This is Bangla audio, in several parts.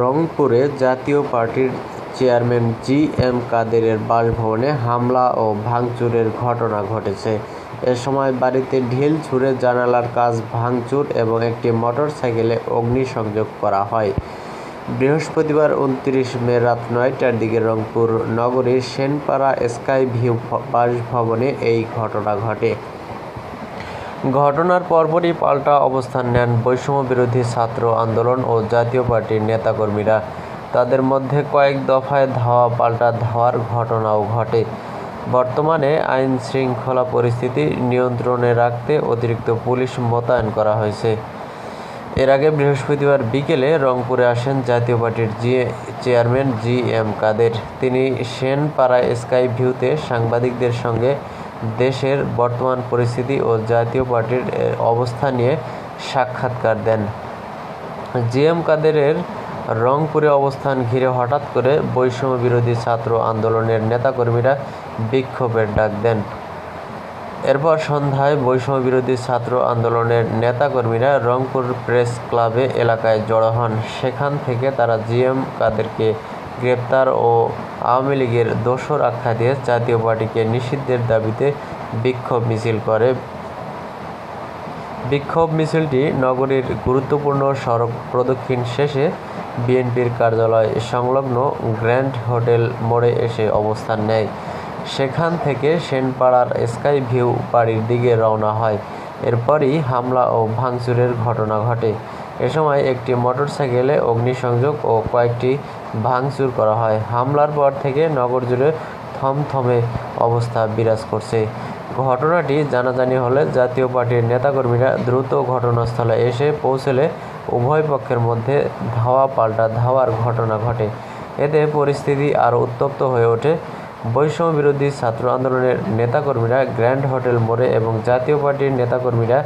রংপুরে জাতীয় পার্টির চেয়ারম্যান জি এম কাদেরের বাসভবনে হামলা ও ভাঙচুরের ঘটনা ঘটেছে। এ সময় বাড়িতে ঢিল ছুড়ে জানালার কাচ ভাঙচুর এবং একটি মোটরসাইকেলে অগ্নিসংযোগ করা হয়। বৃহস্পতিবার উনত্রিশ মে রাত নয়টার দিকে রংপুর নগরীর সেনপাড়া স্কাই ভিউ বাসভবনে এই ঘটনা ঘটে। ঘটনার পরপরই পাল্টা অবস্থান নেন বৈষম্য বিরোধী ছাত্র আন্দোলন ও জাতীয় পার্টির নেতাকর্মীরা। তাদের মধ্যে কয়েক দফায় ধাওয়া, পাল্টা ধাওয়ার ঘটনাও ঘটে। বর্তমানে আইন শৃঙ্খলা পরিস্থিতি নিয়ন্ত্রণে রাখতে অতিরিক্ত পুলিশ মোতায়েন করা হয়েছে। এর আগে বৃহস্পতিবার বিকেলে রংপুরে আসেন জাতীয় পার্টির জি, চেয়ারম্যান জি, এম কাদের। তিনি সেনপাড়া স্কাই ভিউতে সাংবাদিকদের সঙ্গে দেশের বর্তমান পরিস্থিতি ও জাতীয় পার্টির অবস্থা নিয়ে সাক্ষাৎকার দেন। জি এম কাদেরের রংপুরে অবস্থান ঘিরে হঠাৎ করে বৈষম্য বিরোধী ছাত্র আন্দোলনের নেতাকর্মীরা বিক্ষোভের ডাক দেন। এরপর সন্ধ্যায় বৈষম্য বিরোধী ছাত্র আন্দোলনের নেতাকর্মীরা রংপুর প্রেস ক্লাবে এলাকায় জড়ো হন। সেখান থেকে তারা জিএম কাদেরকে গ্রেপ্তার ও আওয়ামী লীগের দোসর আখ্যা দিয়ে জাতীয় পার্টিকে নিষিদ্ধের দাবিতে বিক্ষোভ মিছিল করে। বিক্ষোভ মিছিলটি নগরীর গুরুত্বপূর্ণ সড়ক প্রদক্ষিণ শেষে বিএনপির কার্যালয় সংলগ্ন গ্র্যান্ড হোটেল মোড়ে এসে অবস্থান নেয়। সেখান থেকে সেনপাড়ার স্কাই ভিউ বাড়ির দিকে রওনা হয়। এরপরই হামলা ও ভাঙচুরের ঘটনা ঘটে। এ সময় একটি মোটরসাইকেলে অগ্নিসংযোগ ও কয়েকটি ভাঙচুর করা হয়। হামলার পর থেকে নগর জুড়ে থমথমে অবস্থা বিরাজ করছে। ঘটনাটি জানাজানি হলে জাতীয় পার্টির নেতাকর্মীরা দ্রুত ঘটনাস্থলে এসে পৌঁছলে উভয় পক্ষের মধ্যে ধাওয়া পাল্টা ধাওয়ার ঘটনা ঘটে। এতে পরিস্থিতি আরও উত্তপ্ত হয়ে ওঠে। বৈষম্য বিরোধী ছাত্র আন্দোলনের নেতাকর্মীরা গ্র্যান্ড হোটেল মোড়ে এবং জাতীয় পার্টির নেতাকর্মীরা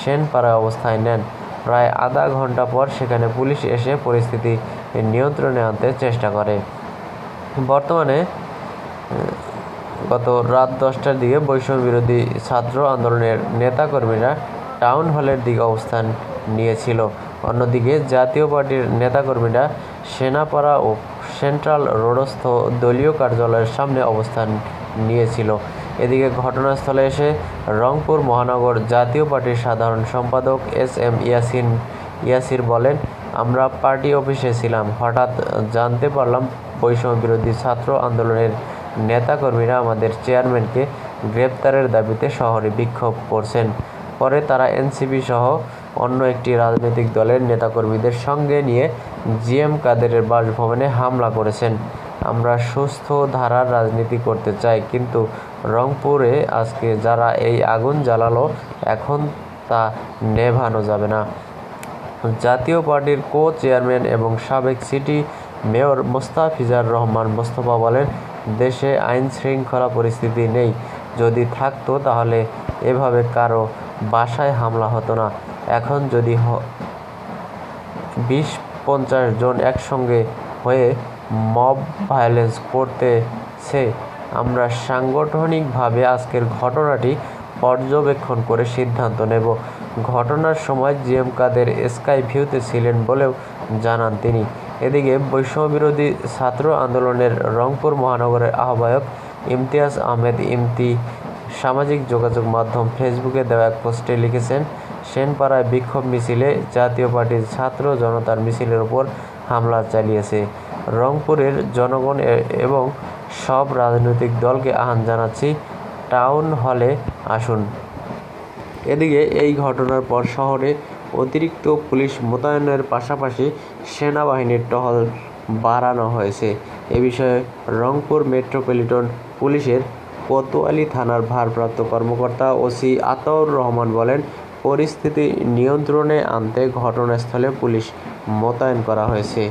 সেনপাড়ায় অবস্থায় নেন। প্রায় আধা ঘণ্টা পর সেখানে পুলিশ এসে পরিস্থিতি নিয়ন্ত্রণে আনতে চেষ্টা করে। বর্তমানে গত রাত দশটার দিকে বৈষম্য বিরোধী ছাত্র আন্দোলনের নেতাকর্মীরা টাউন হলের দিকে অবস্থান নিয়েছিল। অন্যদিকে, জাতীয় পার্টির নেতাকর্মীরা সেনাপাড়া ও সেন্ট্রাল রোডস্থ দলীয় কার্যালয়ের সামনে অবস্থান নিয়েছিল। এদিকে ঘটনাস্থলে এসে রংপুর মহানগর জাতীয় পার্টির সাধারণ সম্পাদক এস এম ইয়াসিন, ইয়াসির বলেন, আমরা পার্টি অফিসে ছিলাম। হঠাৎ জানতে পারলাম বৈষম্য বিরোধী ছাত্র আন্দোলনের নেতাকর্মীরা আমাদের চেয়ারম্যানকে গ্রেপ্তারের দাবিতে শহরে বিক্ষোভ করছেন। পরে তারা এনসিপি সহ অন্য একটি রাজনৈতিক দলের নেতাকর্মীদের সঙ্গে নিয়ে জিএম কাদেরের বাসভবনে হামলা করেছেন। আমরা সুস্থ ধারার রাজনীতি করতে চাই, কিন্তু রংপুরে আজকে যারা এই আগুন জ্বালালো, এখন তা নেভানো যাবে না। জাতীয় পার্টির কো চেয়ারম্যান এবং সাবেক সিটি মেয়র মোস্তাফিজার রহমান মোস্তফা বলেন, দেশে আইন শৃঙ্খলা পরিস্থিতি নেই। যদি থাকতো তাহলে এভাবে কারও বাসায় হামলা হতো না। এখন যদি বিশ পঞ্চাশ জন একসঙ্গে হয়ে মব ভায়োলেন্স করতেছে আমরা সাংগঠনিকভাবে আজকের ঘটনাটি পর্যবেক্ষণ করে সিদ্ধান্ত নেব। ঘটনার সময় জিএম কাদের স্কাই ভিউতে ছিলেন বলেও জানান তিনি। এদিকে বৈষম্য বিরোধী ছাত্র আন্দোলনের রংপুর মহানগরের আহ্বায়ক ইমতিয়াজ আহমেদ ইমতি সামাজিক যোগাযোগ মাধ্যম ফেসবুকে দেওয়া এক পোস্টে লিখেছেন, সেনপাড়ায় বিক্ষোভ মিছিলে জাতীয় পার্টির ছাত্র জনতার মিছিলের ওপর হামলা চালিয়েছে। রংপুরের জনগণ এবং সব রাজনৈতিক দলকে আহ্বান জানাচ্ছি, টাউন হলে আসুন। এদিকে এই ঘটনার পর শহরে অতিরিক্ত পুলিশ মোতায়েনের পাশাপাশি সেনাবাহিনীর টহল বাড়ানো হয়েছে। এ বিষয়ে রংপুর মেট্রোপলিটন পুলিশের কোতোয়ালি থানার ভারপ্রাপ্ত কর্মকর্তা ওসি আতাউর রহমান বলেন, পরিস্থিতি নিয়ন্ত্রণে আনতে ঘটনাস্থলে পুলিশ মোতায়েন করা হয়েছে।